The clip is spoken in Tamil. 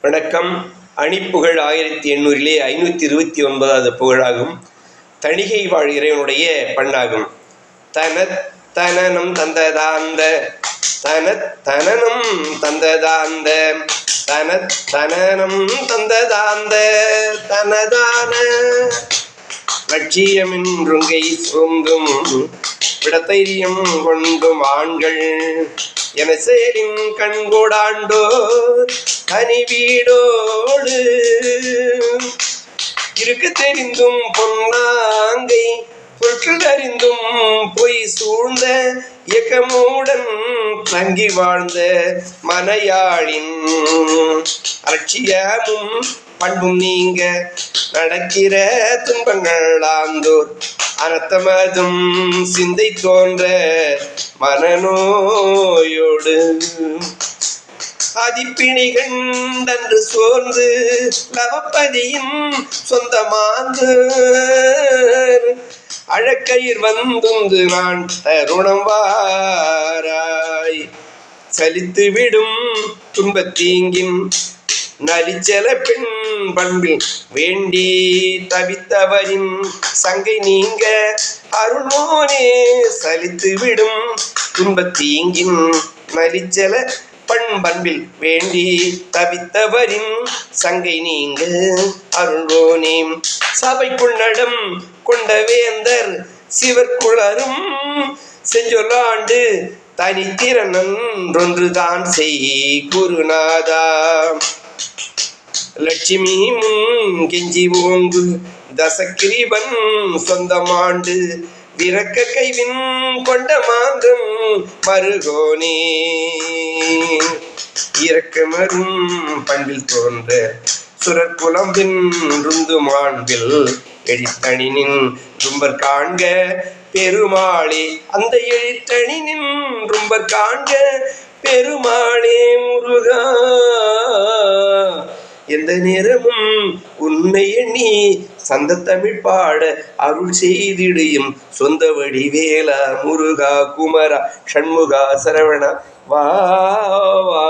வணக்கம். அணிப்புகழ் ஆயிரத்தி எண்ணூறிலே ஐநூற்றி இருபத்தி ஒன்பதாவது புகழாகும். தணிகை வாழ் இறைவனுடைய பண்ணாகும். தன தனனம் தந்ததாந்த தன தனனம் தந்ததாந்த தன தனனம் தந்ததாந்த தனதான. லட்சியமின்றுங்கை சோந்தும் விடத்தைரியம் கொண்டும் ஆண்கள். என சேரின் கண்கோடாண்டோர் தனி வீடோடு இருக்கு தெரிந்தும் பொன்னாங்கை பொருட்கள் அறிந்தும் பொய் சூழ்ந்த இயக்கமூடன் தங்கி வாழ்ந்த மனையாளின் அலட்சியமும் பண்பும் நீங்க நடக்கிற துன்பங்கள் ஆந்தோர். அனத்தமதும் சிந்தை தோன்ற மனநோயோடு. அதிப்பிணிகண்டன்று சோர்ந்து லவப்பதியின் சொந்தமாந்து. அழக்கயிர் வந்துந்து நான் தருணம் வாராய். சலித்து விடும் துன்பத்தீங்கின் நரிச்சல பெண் பண்பில் வேண்டி தவித்தவரின் சங்கை நீங்க அருள்மோனே சலித்து விடும் துன்பத்தீங்கின் நலிச்சல பண் பண்பில் வேண்டி தவித்தவரின் சங்கை நீங்க அருள்வோனே. சபைக்குள் நடம் கொண்ட வேந்தர் சிவர்குளரும் செஞ்சொல்லாண்டு தனித்திறன் ஒன்றுதான் செய் குருநாதா லட்சுமியும் கெஞ்சி ஓங்கு. தசக்கிரீபன் சொந்தமாண்டு. விரக்க கைவின் கொண்ட மாந்தம் மருகோனே. இரக்கமரும் பண்பில் தோன்ற. சுரற்குலம்பின் ருந்து மாண்பில் எழித்தணினின் ரும்பர் காண்க. பெருமாளே அந்த எழித்தணினின் ரும்பர் காண்க. பெருமாளே முருகா. எந்த நேரமும் உன்னை எண்ணி சந்த தமிழ் பாட அருள் செய்திடையும். சொந்த வடிவேலா முருகா குமரா ஷண்முகா சரவணா வா வா.